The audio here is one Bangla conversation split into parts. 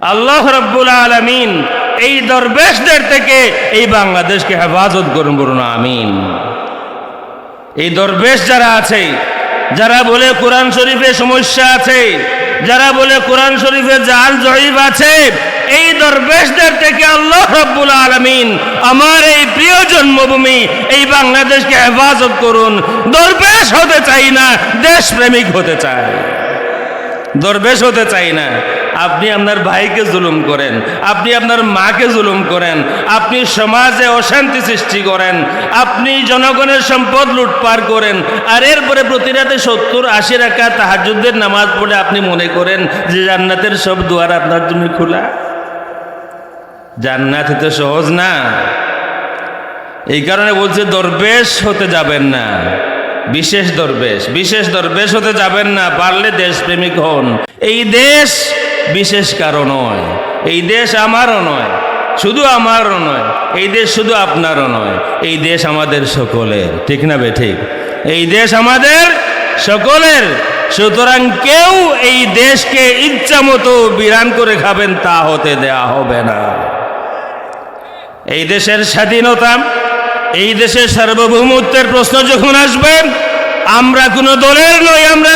আল্লাহ রব্বুল আলমিন এই দরবেশদের থেকে এই বাংলাদেশকে হেফাজত করুন বলুন, আমিন। এই দরবেশ যারা আছে, যারা বলে কোরআন শরীফে সমস্যা আছে, যারা বলে কোরআন শরীফে জাল জয়ীব আছে, এই দরবেশদের থেকে আল্লাহ রব্বুল আলমিন আমার এই প্রিয় জন্মভূমি, এই বাংলাদেশকে হেফাজত করুন। দরবেশ হতে চাই না, দেশপ্রেমিক হতে চাই। দরবেশ হতে চাই না। আপনি আপনার ভাইকে জুলুম করেন, আপনি আপনার মাকে জুলুম করেন, আপনি সমাজে অশান্তি সৃষ্টি করেন, আপনি জনগণের সম্পদ লুটপাট করেন, আর এরপরে প্রতি রাতে সত্তর, আশি রাখা তাহাজুদ্দের নামাজ পড়ে আপনি মনে করেন যে জান্নাতের সব দুয়ার আপনার জন্য খোলা? জান্নাত হতে সহজ না। এই কারণে বলছে, দরবেশ হতে যাবেন না। বিশেষ দরবেশ বিশেষ দরবেশ হতে যাবেন না, পারলে দেশপ্রেমিক হন। এই দেশ বিশেষ কারও নয়। এই দেশ আমারও নয়, শুধু আমারও নয়, এই দেশ শুধু আপনারও নয়, এই দেশ আমাদের সকলের, ঠিক না বে ঠিক? এই দেশ আমাদের সকলের, সুতরাং কেউ এই দেশকে ইচ্ছা মতো বিরান করে খাবেন তা হতে দেয়া হবে না। এই দেশের স্বাধীনতা, এই দেশের সার্বভৌমত্বের প্রশ্ন যখন আসবেন আমরা কোনো দলের নই, আমরা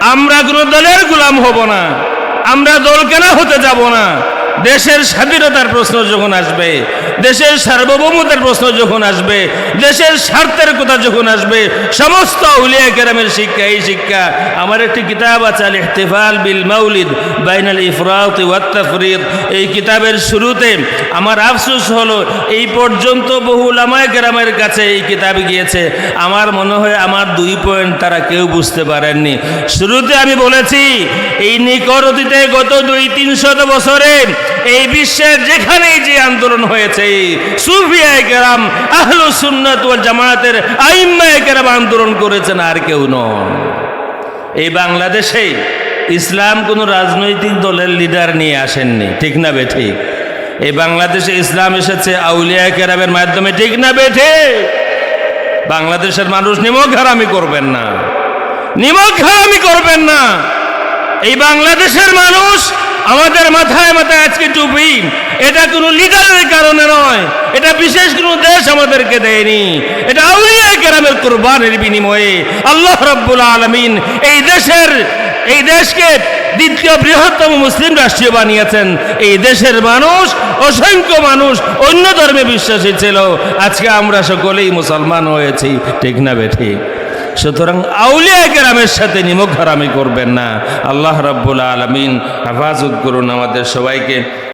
আমরা কোনো দলের গুলাম হব না। আমরা দল কেন হতে যাব না। দেশের স্বাধীনতার প্রশ্ন যখন আসবে দেশের সার্বভৌমতার প্রশ্ন যখন আসবে, দেশের স্বার্থের কথা যখন আসবে, সমস্ত উলিয়া কেরামের শিক্ষা, এই শিক্ষা, আমার একটি কিতাব আছে আল ইহতিফাল বিল মাউলিদ, বাইনাল ইফরাত ওয়াত তাফরিদ। এই কিতাবের শুরুতে আমার আফসোস হলো, এই পর্যন্ত বহু লামায় কেরামের কাছে এই কিতাব গিয়েছে। আমার মনে হয় আমার দুই পয়েন্ট তারা কেউ বুঝতে পারেননি। শুরুতে আমি বলেছি, এই নিকট অতীতে গত দুই তিনশত বছরে এই বিশ্বের যেখানেই যে আন্দোলন হয়েছে জামায়াতের আইম্মায় আন্দোলন করেছেন আর কেউ নন। এই বাংলাদেশে ইসলাম কোনো রাজনৈতিক দলের লিডার নিয়ে আসেননি, ঠিক না বে ঠিক এই বাংলাদেশে ইসলাম এসেছে আউলিয়া কেরামের মাধ্যমে, ঠিক না বে বাংলাদেশের মানুষ নিমক হারামি করবেন না। নিমক হারামি করবেন না। এই বাংলাদেশের মানুষ আমাদের মাথায় মাথায় আজকে টুপি এটা কোনো লিডারের কারণে নয়। এটা বিশেষ কোনো দেশ আমাদেরকে দেয়নি। এটা আউলিয়া কেরামের কোরবানের বিনিময়ে আল্লাহ রব্বুল আলমিন এই দেশের, এই দেশকে দ্বিতীয় বৃহত্তম মুসলিম রাষ্ট্রীয় বানিয়েছেন। এই দেশের মানুষ অসংখ্য মানুষ অন্য ধর্মে বিশ্বাসী ছিল। আজকে আমরা সকলেই মুসলমান হয়েছি। ঠিক না বে ঠিক সুতরাং আউলিয়া কেরামের সাথে নিমক হারামি করবেন না। আল্লাহ রাব্বুল আলমিন হেফাজত করুন আমাদের সবাইকে।